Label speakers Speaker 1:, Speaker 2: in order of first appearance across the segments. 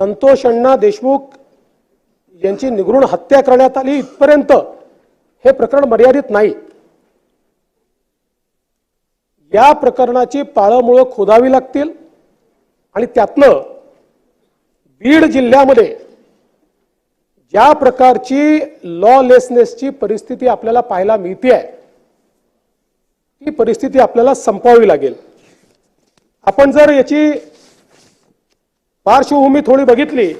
Speaker 1: संतोष अण्णा देशमुख यांची निगृण हत्या करण्यात आली इथपर्यंत हे प्रकरण मर्यादित नाही. या प्रकरणाची पाळंमुळं खोदावी लागतील आणि त्यातनं बीड जिल्ह्यामध्ये ज्या प्रकारची लॉलेसनेसची परिस्थिती आपल्याला पाहायला मिळते आहे ती परिस्थिती आपल्याला संपवावी लागेल. आपण जर याची पार्श्वभूमी थोडी बघितली.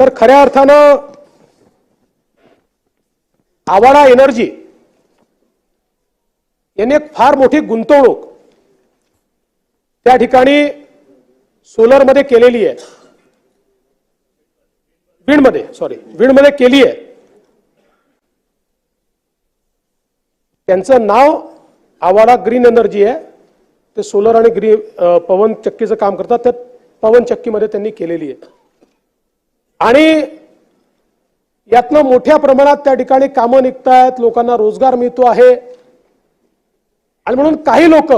Speaker 1: तर खऱ्या अर्थानं आवाडा एनर्जी यांनी एक फार मोठी गुंतवणूक त्या ठिकाणी सोलरमध्ये केलेली आहे. बीडमध्ये सॉरी बीडमध्ये केली आहे. त्यांचं नाव आवाडा ग्रीन एनर्जी आहे. ते सोलर आणि ग्री पवन चक्कीचं काम करतात. त्या पवन चक्कीमध्ये त्यांनी केलेली आहे. आणि यातनं मोठ्या प्रमाणात त्या ठिकाणी कामं निघतायत लोकांना रोजगार मिळतो आहे. आणि म्हणून काही लोक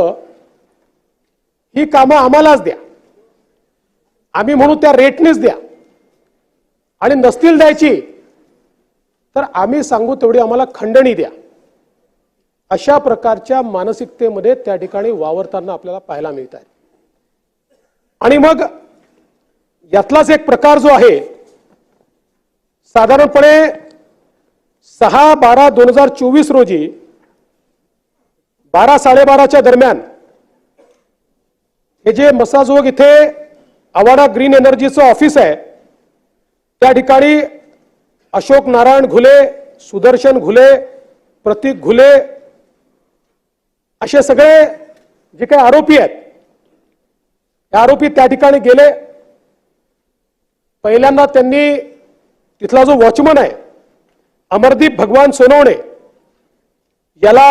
Speaker 1: ही कामं आम्हालाच द्या. आम्ही म्हणू त्या रेटनेच द्या. आणि नसतील द्यायची तर आम्ही सांगू तेवढी आम्हाला खंडणी द्या. अशा प्रकारच्या मानसिकतेमध्ये त्या ठिकाणी वावरताना आपल्याला पाहायला मिळत आहे आणि मग यातलाच एक प्रकार जो आहे साधारणपणे सहा बारा दोन हजार चोवीस रोजी बारा साडेबाराच्या दरम्यान हे जे मसाजोग इथे आवाडा ग्रीन एनर्जीचं ऑफिस आहे त्या ठिकाणी अशोक नारायण घुले सुदर्शन घुले प्रतीक घुले असे सगळे जे काही आरोपी आहेत त्या आरोपी त्या ठिकाणी गेले. पहिल्यांदा त्यांनी तिथला जो वॉचमन आहे अमरदीप भगवान सोनवणे याला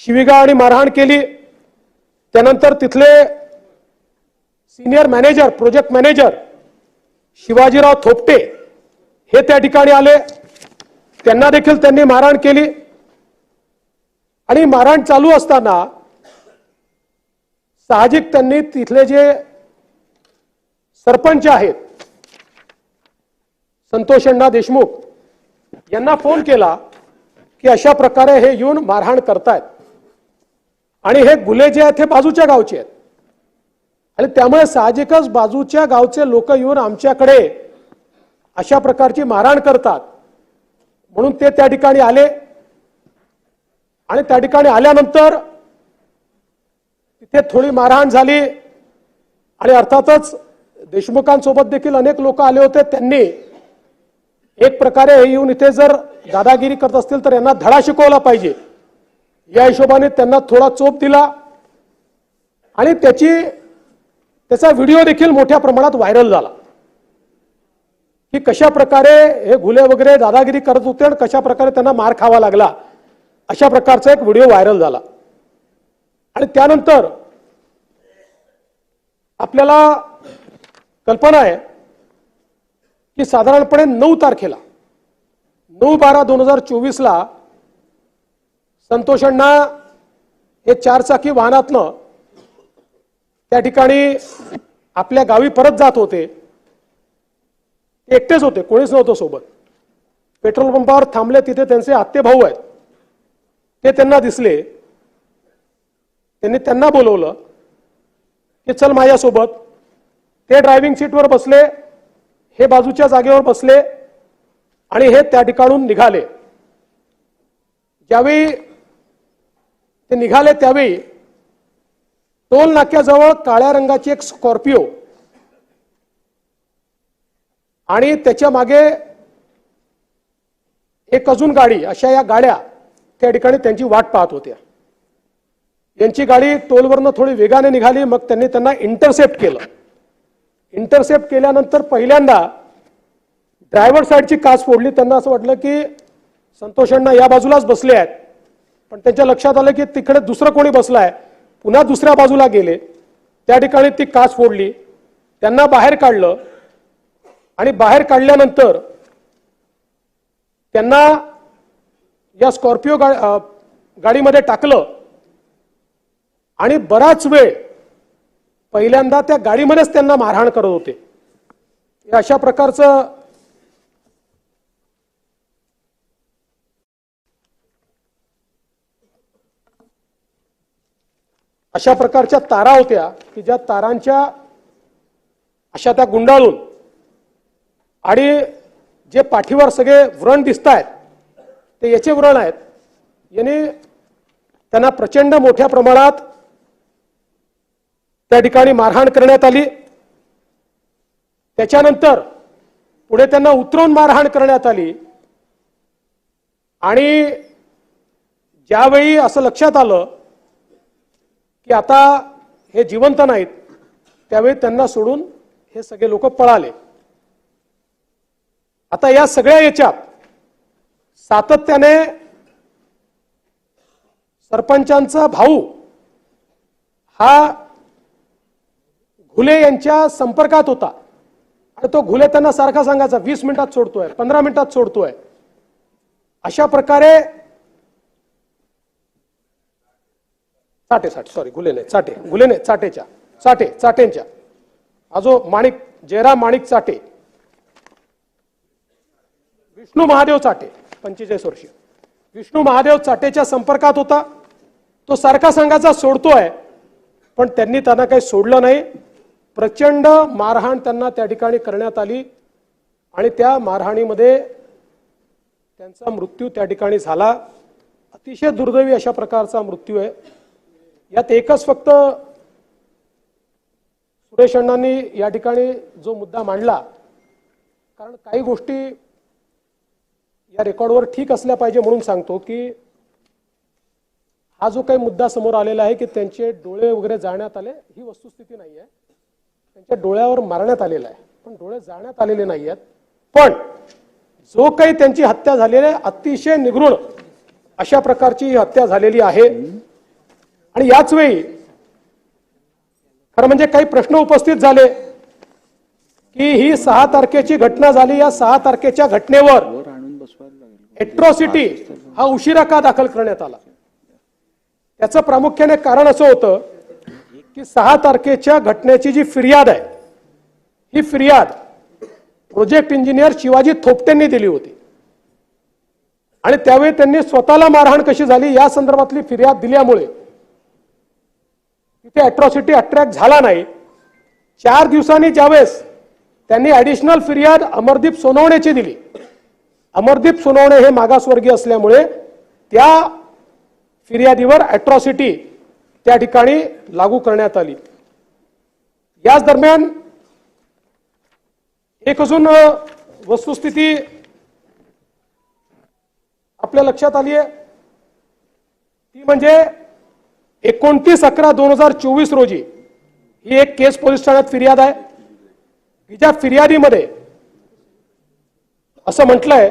Speaker 1: शिविगा आणि मारहाण केली. त्यानंतर तिथले senior manager project manager Shivajirao Thopate हे त्या ठिकाणी आले. त्यांना देखील त्यांनी मारहाण केली. आणि मारहाण चालू असताना साहजिक त्यांनी तिथले जे सरपंच आहेत संतोष अण्णा देशमुख यांना फोन केला की अशा प्रकारे हे येऊन मारहाण करतायत. आणि हे गुले जे आहेत हे बाजूच्या गावचे आहेत. आणि त्यामुळे साहजिकच बाजूच्या गावचे लोक येऊन आमच्याकडे अशा प्रकारची मारहाण करतात. म्हणून ते त्या ठिकाणी आले. आणि त्या ठिकाणी आल्यानंतर तिथे थोडी मारहाण झाली. आणि अर्थातच देशमुखांसोबत देखील अनेक लोक आले होते. त्यांनी एक प्रकारे हे येऊन इथे जर दादागिरी करत असतील तर यांना धडा शिकवला पाहिजे. या हिशोबाने त्यांना थोडा चोप दिला. आणि त्याची त्याचा व्हिडिओ देखील मोठ्या प्रमाणात व्हायरल झाला. की कशा प्रकारे हे घुले वगैरे दादागिरी करत होते आणि कशा प्रकारे त्यांना मार खावा लागला. अशा प्रकारचा एक व्हिडिओ व्हायरल झाला. आणि त्यानंतर आपल्याला कल्पना आहे की साधारणपणे नऊ तारखेला नऊ बारा दोन हजार चोवीसला संतोषांना हे चारचाकी वाहनातनं त्या ठिकाणी आपल्या गावी परत जात होते. एकटेच होते कोणीच नव्हतं सोबत. पेट्रोल पंपावर थांबले तिथे त्यांचे आत्ते भाऊ आहेत. ते त्यांना दिसले. त्यांनी त्यांना बोलवलं की चल माझ्यासोबत. ते ड्रायव्हिंग सीटवर बसले हे बाजूच्या जागेवर बसले आणि हे त्या ठिकाणून निघाले. ज्यावेळी ते निघाले त्यावेळी टोल नाक्याजवळ काळ्या रंगाची एक स्कॉर्पिओ आणि त्याच्यामागे एक अजून गाडी अशा या गाड्या त्या ठिकाणी त्यांची वाट पाहत होत्या. यांची गाडी टोलवरनं थोडी वेगाने निघाली मग त्यांनी त्यांना इंटरसेप्ट केलं. इंटरसेप्ट केल्यानंतर पहिल्यांदा ड्रायव्हर साईडची काच फोडली. त्यांना असं वाटलं की संतोष अण्णा या बाजूलाच बसले आहेत. पण त्यांच्या लक्षात आलं की तिकडे दुसरं कोणी बसलं आहे पुन्हा दुसऱ्या बाजूला गेले. त्या ठिकाणी ती काच फोडली. त्यांना बाहेर काढलं. आणि बाहेर काढल्यानंतर त्यांना या स्कॉर्पिओ गा गाडीमध्ये टाकलं आणि बराच वेळ पहिल्यांदा त्या गाडीमध्येच त्यांना मारहाण करत होते. अशा प्रकारचं अशा प्रकारच्या तारा होत्या की ज्या तारांच्या अशा त्या गुंडाळून आणि जे पाठीवर सगळे व्रण दिसत आहेत ते याचे व्रण आहेत. याने त्यांना प्रचंड मोठ्या प्रमाणात त्या ठिकाणी मारहाण करण्यात आली. त्याच्यानंतर पुढे त्यांना उतरवून मारहाण करण्यात आली. आणि ज्यावेळी असं लक्षात आलं की आता हे जिवंत नाहीत त्यावेळी त्यांना सोडून हे सगळे लोक पळाले. आता या सगळ्या याच्यात सातत्याने सरपंचांचा भाऊ हा घुले यांच्या संपर्कात होता. आणि तो घुले त्यांना सारखा सांगायचा वीस मिनिटात सोडतोय पंधरा मिनिटात सोडतोय. अशा प्रकारे चाटे साठे सॉरी गुले नाही चाटे गुले नाही चाटेच्या चाटे चाटेंच्या. हा जो माणिक जयराम माणिक चाटे विष्णू महादेव चाटे. पंचेचाळीस वर्षीय. विष्णू महादेव चाटेच्या संपर्कात होता. तो सारखा संघाचा सोडतोय. पण त्यांनी त्यांना काही सोडलं नाही. प्रचंड मारहाण त्यांना त्या ठिकाणी करण्यात आली. आणि त्या मारहाणीमध्ये त्यांचा मृत्यू त्या ठिकाणी झाला. अतिशय दुर्दैवी अशा प्रकारचा मृत्यू आहे. यात एकच फक्त सुरेश अण्णांनी या ठिकाणी जो मुद्दा मांडला. कारण काही गोष्टी या रेकॉर्डवर ठीक असल्या पाहिजे म्हणून सांगतो की हा जो काही मुद्दा समोर आलेला आहे की त्यांचे डोळे वगैरे जाळण्यात आले ही वस्तुस्थिती नाही आहे त्यांच्या डोळ्यावर मारण्यात आलेला आहे. पण डोळे जाळण्यात आलेले नाही आहेत पण जो काही त्यांची हत्या झालेली आहे अतिशय निगृण अशा प्रकारची ही हत्या झालेली आहे. आणि याच वेळी खरं म्हणजे काही प्रश्न उपस्थित झाले की ही सहा तारखेची घटना झाली. या सहा तारखेच्या घटनेवर
Speaker 2: वर आणून बसवायला लागेल
Speaker 1: एट्रॉसिटी हा उशिरा का दाखल करण्यात आला? त्याचं प्रामुख्याने कारण असं होतं की सहा तारखेच्या घटनेची जी फिर्याद आहे ही फिर्याद प्रोजेक्ट इंजिनियर शिवाजी थोपटेंनी दिली होती. आणि त्यावेळी त्यांनी स्वतःला मारहाण कशी झाली या संदर्भातली फिर्याद दिल्यामुळे तिथे अॅट्रॉसिटी अट्रॅक्ट झाला नाही. चार दिवसांनी ज्यावेळेस त्यांनी ऍडिशनल फिर्याद अमरदीप सोनवणेची दिली अमरदीप सोनवणे हे मागासवर्गीय असल्यामुळे त्या फिर्यादीवर अट्रॉसिटी त्या ठिकाणी लागू करण्यात आली. याच दरम्यान एक अजून वस्तुस्थिती आपल्या लक्षात आली आहे. ती म्हणजे एकोणतीस अकरा दोन हजार चोवीस रोजी ही एक केस पोलीस ठाण्यात फिर्याद आहे. की ज्या फिर्यादीमध्ये असं म्हटलंय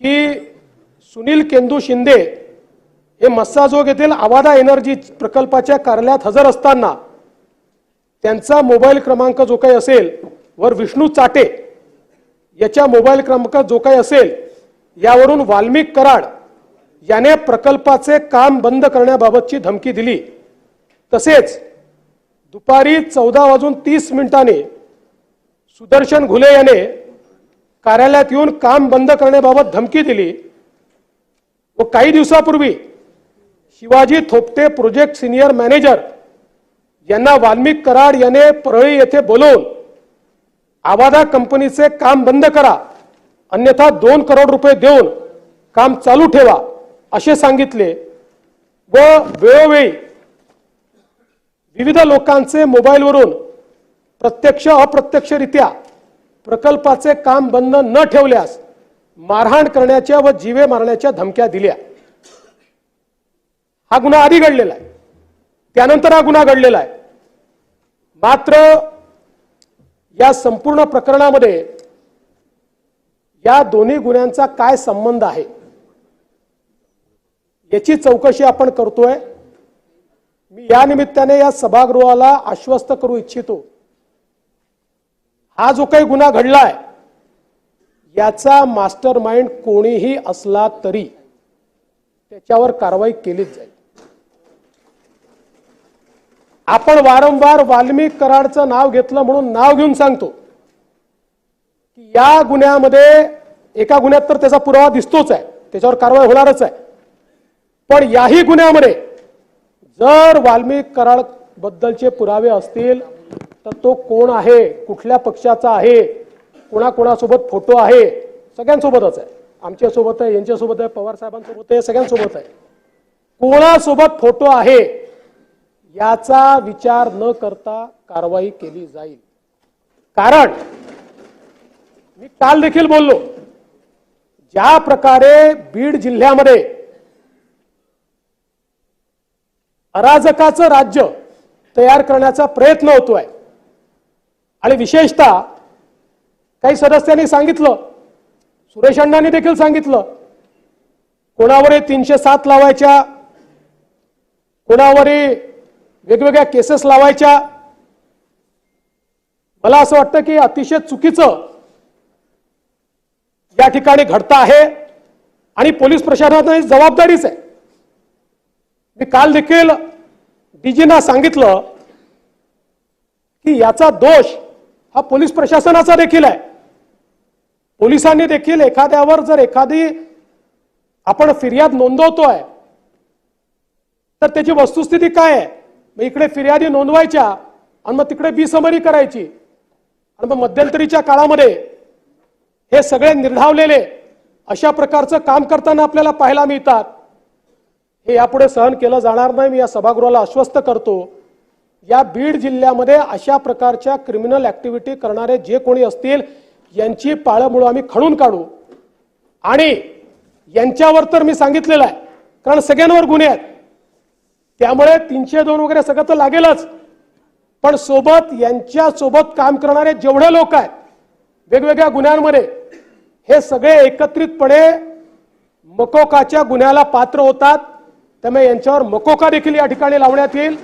Speaker 1: की सुनील केंदू शिंदे हे मस्साजोग येथील आवादा एनर्जी प्रकल्पाच्या कार्यालयात हजर असताना त्यांचा मोबाईल क्रमांक जो काही असेल वर विष्णू चाटे याच्या मोबाईल क्रमांक जो काही असेल यावरून वाल्मिक कराड याने प्रकल्पाचे काम बंद करण्याबाबतची धमकी दिली. तसेच दुपारी चौदा वाजून तीस मिनिटांनी सुदर्शन घुले याने कार्यालयात येऊन काम बंद करण्याबाबत धमकी दिली. व काही दिवसापूर्वी Shivaji Thopate project senior manager यांना वाल्मिक कराड याने परळी येथे बोलवून आवादा कंपनीचे काम बंद करा अन्यथा दोन करोड रुपये देऊन काम चालू ठेवा असे सांगितले. व वेळोवेळी विविध लोकांचे मोबाईलवरून प्रत्यक्ष अप्रत्यक्षरित्या प्रकल्पाचे काम बंद न ठेवल्यास मारहाण करण्याच्या व जीवे मारण्याच्या धमक्या दिल्या. हा गुन्हा आधी घडलेला आहे. त्यानंतर हा गुन्हा घडलेला आहे. मात्र या संपूर्ण प्रकरणामध्ये या दोन्ही गुन्ह्यांचा काय संबंध आहे याची चौकशी आपण करतोय. मी या निमित्ताने या सभागृहाला आश्वस्त करू इच्छितो. हा जो काही गुन्हा घडलाय याचा मास्टर माइंड कोणीही असला तरी त्याच्यावर कारवाई केलीच जाईल. आपण वारंवार वाल्मिक कराडचं नाव घेतलं म्हणून नाव घेऊन सांगतो की या गुन्ह्यामध्ये एका गुन्ह्यात तर त्याचा पुरावा दिसतोच आहे त्याच्यावर कारवाई होणारच आहे. पण याही गुन्ह्यामध्ये जर वाल्मिक कराड बद्दलचे पुरावे असतील तर तो कोण आहे? कुठल्या पक्षाचा आहे? कोणाकोणासोबत फोटो आहे? सगळ्यांसोबतच आहे. आमच्यासोबत आहे यांच्यासोबत आहे पवार साहेबांसोबत आहे सगळ्यांसोबत आहे. कोणासोबत फोटो आहे? याचा विचार न करता कारवाई केली जाईल. कारण मी काल देखील बोललो ज्या प्रकारे बीड जिल्ह्यामध्ये अराजकाचं राज्य तयार करण्याचा प्रयत्न होतोय आणि विशेषतः काही सदस्यांनी सांगितलं सुरेश अण्णांनी देखील सांगितलं कोणावरही तीनशे सात लावायच्या कोणावरही वेगवेगळ्या केसेस लावायच्या मला असं वाटतं की अतिशय चुकीचं या ठिकाणी घडतं आहे आणि पोलीस प्रशासनाची जबाबदारीच आहे. मी काल देखील डीजीना सांगितलं की याचा दोष हा पोलीस प्रशासनाचा देखील आहे. पोलिसांनी देखील एखाद्यावर जर एखादी आपण फिर्याद नोंदवतोय तर त्याची वस्तुस्थिती काय आहे? मग इकडे फिर्यादी नोंदवायच्या आणि मग तिकडे बिसमरी करायची आणि मग मध्यंतरीच्या काळामध्ये हे सगळे निर्धावलेले अशा प्रकारचं काम करताना आपल्याला पाहायला मिळतात. हे यापुढे सहन केलं जाणार नाही. मी या सभागृहाला आश्वस्त करतो. या बीड जिल्ह्यामध्ये अशा प्रकारच्या क्रिमिनल ऍक्टिव्हिटी करणारे जे कोणी असतील यांची पाळंमुळं आम्ही खणून काढू. आणि यांच्यावर तर मी सांगितलेलं आहे कारण सगळ्यांवर गुन्हे आहेत. त्यामुळे तीनशे दोन वगैरे सगळं तर लागेलच. पण सोबत यांच्यासोबत काम करणारे जेवढे लोक आहेत वेगवेगळ्या गुन्ह्यांमध्ये हे सगळे एकत्रितपणे मकोकाच्या गुन्ह्याला पात्र होतात. त्यामुळे यांच्यावर मकोका देखील या ठिकाणी लावण्यात येईल.